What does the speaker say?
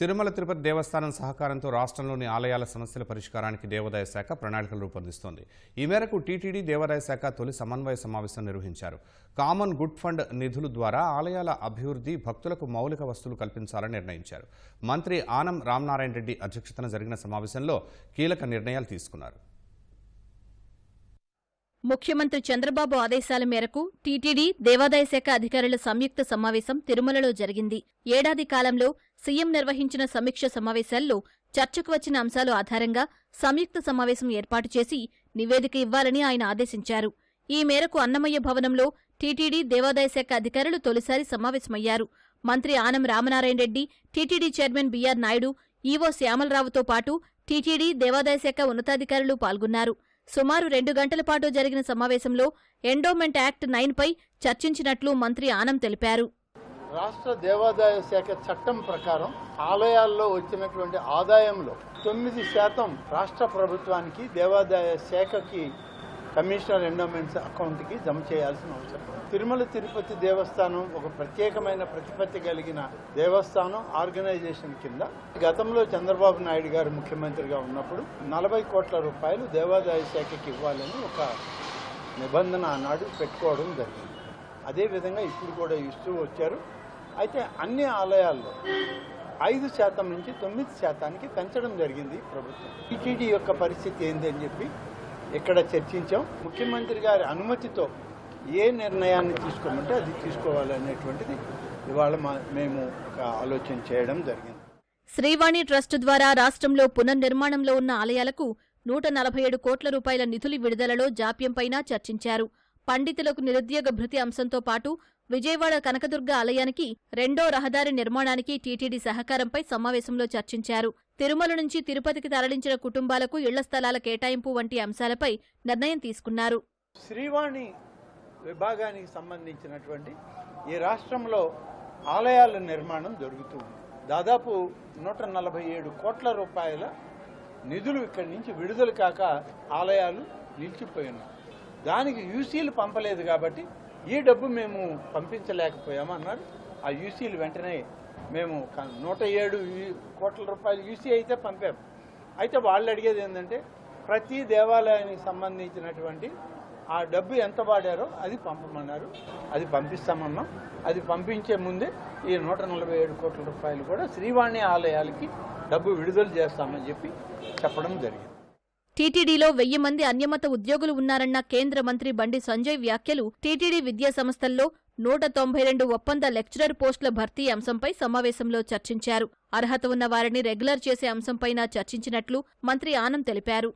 తిరుమల తిరుపతి దేవస్థానం సహకారంతో రాష్ట్రంలోని ఆలయాల సమస్యల పరిష్కారానికి దేవాదాయ శాఖ ప్రణాళికలు రూపొందిస్తోంది. ఈ మేరకు టీటీడీ దేవాదాయ శాఖ తొలి సమన్వయ సమావేశం నిర్వహించారు. కామన్ గుడ్ ఫండ్ నిధుల ద్వారా ఆలయాల అభివృద్ధి భక్తులకు మౌలిక వస్తువులు కల్పించాలని నిర్ణయించారు. మంత్రి ఆనం రామనారాయణ రెడ్డి అధ్యక్షతన జరిగిన సమావేశంలో కీలక నిర్ణయాలు తీసుకున్నారు. ముఖ్యమంత్రి చంద్రబాబు ఆదేశాల మేరకు టీటీడీ దేవాదాయ శాఖ అధికారుల సంయుక్త సమావేశం తిరుమలలో జరిగింది. ఏడాది కాలంలో సీఎం నిర్వహించిన సమీక్ష సమావేశాల్లో చర్చకు వచ్చిన అంశాలు ఆధారంగా సంయుక్త సమావేశం ఏర్పాటు చేసి నివేదిక ఇవ్వాలని ఆయన ఆదేశించారు. ఈ మేరకు అన్నమయ్య భవనంలో టీటీడీ దేవాదాయ శాఖ అధికారులు తొలిసారి సమావేశమయ్యారు. మంత్రి Anam Ramanarayana Reddy TTD chairman BR Naidu EO శ్యామలరావుతో పాటు టీటీడీ దేవాదాయ శాఖ ఉన్నతాధికారులు పాల్గొన్నారు. సుమారు రెండు గంటల పాటు జరిగిన సమావేశంలో ఎండోమెంట్ యాక్ట్ నైన్ పై చర్చించినట్లు మంత్రి ఆనం తెలిపారు. రాష్ట్ర దేవాదాయ శాఖ చట్టం ప్రకారం ఆలయాల్లో వచ్చినటువంటి ఆదాయంలో తొమ్మిది శాతం రాష్ట్ర ప్రభుత్వానికి దేవాదాయ శాఖకి కమిషనర్ ఎండోమెంట్స్ అకౌంట్కి జమ చేయాల్సిన అవసరం. తిరుమల తిరుపతి దేవస్థానం ఒక ప్రత్యేకమైన ప్రతిపత్తి కలిగిన దేవస్థానం ఆర్గనైజేషన్ కింద. గతంలో చంద్రబాబు నాయుడు గారు ముఖ్యమంత్రిగా ఉన్నప్పుడు నలభై కోట్ల రూపాయలు దేవాదాయ శాఖకి ఇవ్వాలని ఒక నిబంధన ఆనాడు పెట్టుకోవడం జరిగింది. అదేవిధంగా ఇప్పుడు కూడా ఇస్తూ వచ్చారు. అయితే అన్ని ఆలయాల్లో ఐదు శాతం నుంచి తొమ్మిది శాతానికి పెంచడం జరిగింది ప్రభుత్వం. టీటీడీ యొక్క పరిస్థితి ఏంటి అని చెప్పి ఇక్కడ చర్చించాం? ముఖ్యమంత్రి గారి అనుమతితో ఏ నిర్ణయాన్ని తీసుకోమంటే అది తీసుకోవాలనేటువంటిది ఇవాళ మేము ఒక ఆలోచన చేయడం జరిగింది. శ్రీవాణి ట్రస్ట్ ద్వారా రాష్ట్రంలో పునర్నిర్మాణంలో ఉన్న ఆలయాలకు నూట నలభై ఏడు కోట్ల రూపాయల నిధులు విడుదలలో జాప్యంపైన చర్చించారు. పండితులకు నిరుద్యోగ భృతి అంశంతో పాటు విజయవాడ కనకదుర్గ ఆలయానికి రెండో రహదారి నిర్మాణానికి టీటీడీ సహకారంపై సమావేశంలో చర్చించారు. తిరుమల నుంచి తిరుపతికి తరలించిన కుటుంబాలకు ఇళ్ళ స్థలాల కేటాయింపు వంటి అంశాలపై నిర్ణయం తీసుకున్నారు. శ్రీవాణి విభాగానికి సంబంధించినటువంటి ఈ రాష్ట్రంలో ఆలయాల నిర్మాణం జరుగుతుంది దాదాపు నూట నలభై ఏడు కోట్ల రూపాయల నిధులు ఇక్కడి నుంచి విడుదల కాక ఆలయాలు నిలిచిపోయినాయి. దానికి యూసీలు పంపలేదు కాబట్టి ఈ డబ్బు మేము పంపించలేకపోయామన్నారు. ఆ యూసీలు వెంటనే మేము నూట ఏడు కోట్ల రూపాయలు యూసీ అయితే పంపాము అయితే వాళ్ళు అడిగేది ఏంటంటే ప్రతి దేవాలయానికి సంబంధించినటువంటి ఆ డబ్బు ఎంత వాడారో అది పంపమన్నారు. అది పంపిస్తామన్నాం. అది పంపించే ముందే ఈ నూట నలభై ఏడు కోట్ల రూపాయలు కూడా శ్రీవాణి ఆలయాలకి డబ్బు విడుదల చేస్తామని చెప్పి చెప్పడం జరిగింది. టీటీడీలో వెయ్యి మంది అన్యమత ఉద్యోగులు ఉన్నారన్న కేంద్ర మంత్రి బండి సంజయ్ వ్యాఖ్యలు టీటీడీ విద్యా సంస్థల్లో నూట తొంభై రెండు ఒప్పంద లెక్చరర్ పోస్టుల భర్తీ అంశంపై సమావేశంలో చర్చించారు. అర్హత ఉన్న వారిని రెగ్యులర్ చేసే అంశంపైనా చర్చించినట్లు మంత్రి ఆనం తెలిపారు.